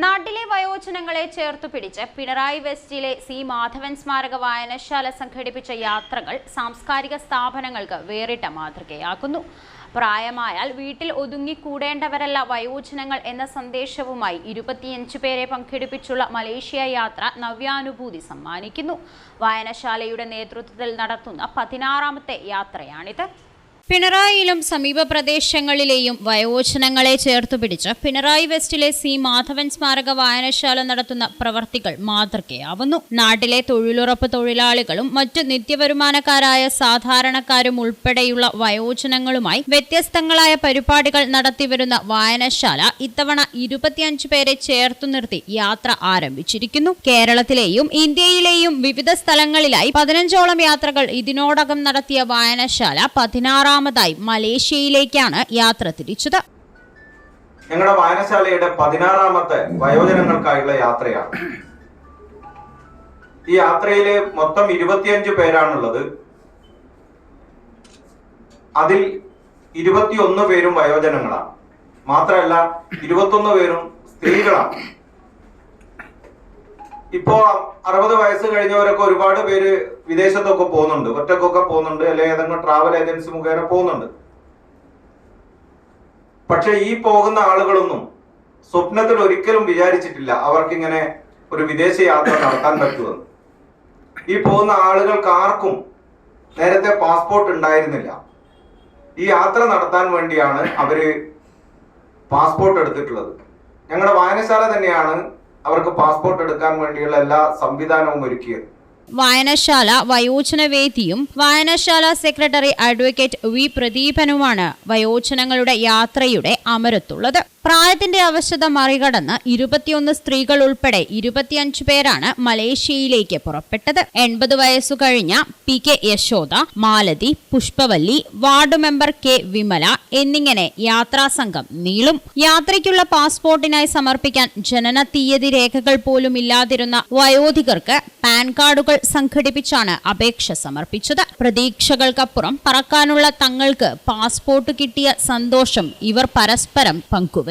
നാട്ടിലെ വയോജനങ്ങളെ ചേർത്തു പിടിച്ച് പിണറായി വെസ്റ്റിലെ സി മാധവൻ സ്മാരക വായനശാല സംഘടിപ്പിച്ച യാത്രകൾ സാംസ്കാരിക സ്ഥാപനങ്ങൾക്ക് വേറിട്ട മാതൃകയാക്കുന്നു. പ്രായമായാൽ വീട്ടിൽ ഒതുങ്ങിക്കൂടേണ്ടവരല്ല വയോജനങ്ങൾ എന്ന സന്ദേശവുമായി ഇരുപത്തിയഞ്ച് പേരെ പങ്കെടുപ്പിച്ചുള്ള മലേഷ്യ യാത്ര നവ്യാനുഭൂതി സമ്മാനിക്കുന്നു. വായനശാലയുടെ നേതൃത്വത്തിൽ നടത്തുന്ന പതിനാറാമത്തെ യാത്രയാണിത്. പിണറായിയിലും സമീപ പ്രദേശങ്ങളിലെയും വയോജനങ്ങളെ ചേർത്തു പിടിച്ച് പിണറായി വെസ്റ്റിലെ സി മാധവൻ സ്മാരക വായനശാല നടത്തുന്ന പ്രവർത്തികൾ മാതൃകയാവുന്നു. നാട്ടിലെ തൊഴിലുറപ്പ് തൊഴിലാളികളും മറ്റ് നിത്യവരുമാനക്കാരായ സാധാരണക്കാരും ഉൾപ്പെടെയുള്ള വയോജനങ്ങളുമായി വ്യത്യസ്തങ്ങളായ പരിപാടികൾ നടത്തിവരുന്ന വായനശാല ഇത്തവണ ഇരുപത്തിയഞ്ച് പേരെ ചേർത്തു നിർത്തി യാത്ര ആരംഭിച്ചിരിക്കുന്നു. കേരളത്തിലെയും ഇന്ത്യയിലെയും വിവിധ സ്ഥലങ്ങളിലായി പതിനഞ്ചോളം യാത്രകൾ ഇതിനോടകം നടത്തിയ വായനശാല പതിനാറാമതായി മലേഷ്യയിലേക്കാണ് യാത്ര തിരിച്ചത്. ഞങ്ങളുടെ വായനശാലയുടെ പതിനാറാമത്തെ വയോജനങ്ങൾക്കായുള്ള യാത്രയാണ്. ഈ യാത്രയിൽ മൊത്തം ഇരുപത്തിയഞ്ച് പേരാണുള്ളത്. അതിൽ ഇരുപത്തിയൊന്ന് പേരും വയോജനങ്ങളാണ്. മാത്രമല്ല ഇരുപത്തൊന്ന് പേരും സ്ത്രീകളാണ്. ഇപ്പോ അറുപത് വയസ്സ് കഴിഞ്ഞവരൊക്കെ ഒരുപാട് പേര് വിദേശത്തൊക്കെ പോകുന്നുണ്ട്. ഒറ്റക്കൊക്കെ പോകുന്നുണ്ട്. അല്ലെങ്കിൽ ഏതെങ്കിലും ട്രാവൽ ഏജൻസി മുഖേന പോകുന്നുണ്ട്. പക്ഷെ ഈ പോകുന്ന ആളുകളൊന്നും സ്വപ്നത്തിൽ ഒരിക്കലും വിചാരിച്ചിട്ടില്ല അവർക്കിങ്ങനെ ഒരു വിദേശ യാത്ര നടത്താൻ പറ്റുമെന്ന്. ഈ പോകുന്ന ആളുകൾക്ക് ആർക്കും നേരത്തെ പാസ്പോർട്ട് ഉണ്ടായിരുന്നില്ല. ഈ യാത്ര നടത്താൻ വേണ്ടിയാണ് അവർ പാസ്പോർട്ട് എടുത്തിട്ടുള്ളത്. ഞങ്ങളുടെ വായനശാല തന്നെയാണ് അവർക്ക് പാസ്പോർട്ട് എടുക്കാൻ വേണ്ടിയുള്ള എല്ലാ സംവിധാനവും ഒരുക്കിയത്. വായനശാല വയോജന വേദിയും വായനശാല സെക്രട്ടറി അഡ്വക്കേറ്റ് വി പ്രദീപനുമാണ് വയോജനങ്ങളുടെ യാത്രയുടെ അമരത്തുള്ളത്. പ്രായത്തിന്റെ അവശത മറികടന്ന് ഇരുപത്തിയൊന്ന് സ്ത്രീകൾ ഉൾപ്പെടെ ഇരുപത്തിയഞ്ച് പേരാണ് മലേഷ്യയിലേക്ക് പുറപ്പെട്ടത്. എൺപത് വയസ്സു കഴിഞ്ഞ P K Yashoda Malathi Pushpavalli ward member K Vimala എന്നിങ്ങനെ യാത്രാസംഘം നീളും. യാത്രയ്ക്കുള്ള പാസ്പോർട്ടിനായി സമർപ്പിക്കാൻ ജനന തീയതി രേഖകൾ പോലും ഇല്ലാതിരുന്ന വയോധികർക്ക് പാൻ കാർഡുകൾ സംഘടിപ്പിച്ചാണ് അപേക്ഷ സമർപ്പിച്ചത്. പ്രതീക്ഷകൾക്കപ്പുറം പറക്കാനുള്ള തങ്ങൾക്ക് പാസ്പോർട്ട് കിട്ടിയ സന്തോഷം ഇവർ പരസ്പരം പങ്കുവച്ചു.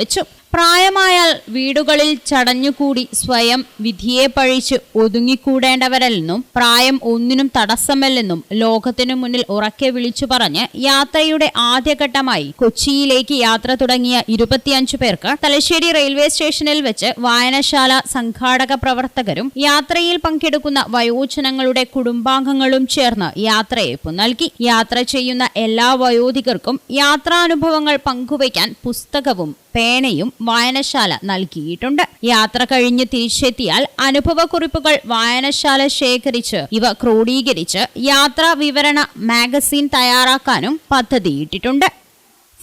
പ്രായമായാൽ വീടുകളിൽ ചടഞ്ഞുകൂടി സ്വയം വിധിയെ പഴിച്ച് ഒതുങ്ങിക്കൂടേണ്ടവരല്ലെന്നും പ്രായം ഒന്നിനും തടസ്സമല്ലെന്നും ലോകത്തിനു മുന്നിൽ ഉറക്കെ വിളിച്ചു പറഞ്ഞ് യാത്രയുടെ ആദ്യഘട്ടമായി കൊച്ചിയിലേക്ക് യാത്ര തുടങ്ങിയ ഇരുപത്തിയഞ്ചു പേർക്ക് തലശ്ശേരി റെയിൽവേ സ്റ്റേഷനിൽ വെച്ച് വായനശാല സംഘാടക പ്രവർത്തകരും യാത്രയിൽ പങ്കെടുക്കുന്ന വയോജനങ്ങളുടെ കുടുംബാംഗങ്ങളും ചേർന്ന് യാത്രയയപ്പ് നൽകി. യാത്ര ചെയ്യുന്ന എല്ലാ വയോധികർക്കും യാത്രാനുഭവങ്ങൾ പങ്കുവയ്ക്കാൻ പുസ്തകവും പേനയും വായനശാല നൽകിയിട്ടുണ്ട്. യാത്ര കഴിഞ്ഞ് തിരിച്ചെത്തിയാൽ അനുഭവക്കുറിപ്പുകൾ വായനശാല ശേഖരിച്ച് ഇവ ക്രോഡീകരിച്ച് യാത്രാ വിവരണ മാഗസിൻ തയ്യാറാക്കാനും പദ്ധതിയിട്ടിട്ടുണ്ട്.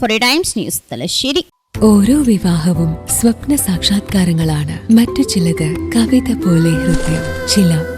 Free times news Thalassery. ഓരോ വിവാഹവും സ്വപ്ന സാക്ഷാത്കാരങ്ങളാണ്. മറ്റു ചിലത് കവിത പോലെ ഹൃദയം. ചില